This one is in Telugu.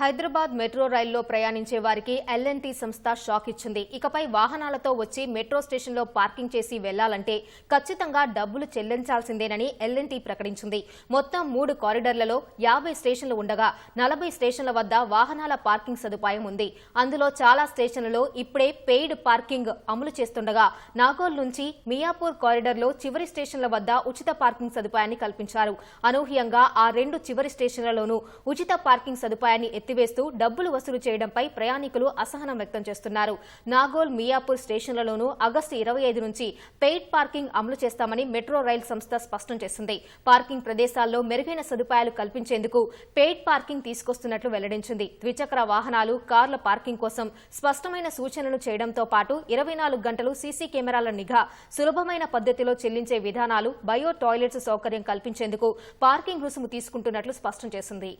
హైదరాబాద్ మెట్రో రైల్లో ప్రయాణించే వారికి ఎల్ఎన్టీ సంస్థ షాక్ ఇచ్చింది. ఇకపై వాహనాలతో వచ్చి మెట్రో స్టేషన్లో పార్కింగ్ చేసి వెళ్ళాలంటే ఖచ్చితంగా డబ్బులు చెల్లించాల్సిందేనని ఎల్ఎన్టీ ప్రకటించింది. మొత్తం మూడు కారిడార్లలో యాభై స్టేషన్లు ఉండగా నలభై స్టేషన్ల వద్ద వాహనాల పార్కింగ్ సదుపాయం ఉంది. అందులో చాలా స్టేషన్లలో ఇప్పుడే పెయిడ్ పార్కింగ్ అమలు చేస్తుండగా నాగోల్ నుంచి మియాపూర్ కారిడార్లో చివరి స్టేషన్ల వద్ద ఉచిత పార్కింగ్ సదుపాయాన్ని కల్పించారు. అనూహ్యంగా ఆ రెండు చివరి స్టేషన్లలోనూ ఉచిత పార్కింగ్ సదుపాయాన్ని ఎత్తివేస్తూ డబ్బులు వసూలు చేయడంపై ప్రయాణికులు అసహనం వ్యక్తం చేస్తున్నారు. నాగోల్ మియాపూర్ స్టేషన్లలోనూ ఆగస్టు ఇరవై ఐదు నుంచి పెయిడ్ పార్కింగ్ అమలు చేస్తామని మెట్రో రైల్ సంస్థ స్పష్టం చేసింది. పార్కింగ్ ప్రదేశాల్లో మెరుగైన సదుపాయాలు కల్పించేందుకు పెయిడ్ పార్కింగ్ తీసుకొస్తున్నట్లు వెల్లడించింది. ద్విచక్ర వాహనాలు కార్ల పార్కింగ్ కోసం స్పష్టమైన సూచనలు చేయడంతో పాటు ఇరవై నాలుగు గంటలు సీసీ కెమెరాల నిఘా సులభమైన పద్ధతిలో చెల్లించే విధానాలు బయో టాయిలెట్స్ సౌకర్యం కల్పించేందుకు పార్కింగ్ రుసుము తీసుకుంటున్నట్లు స్పష్టం చేసింది.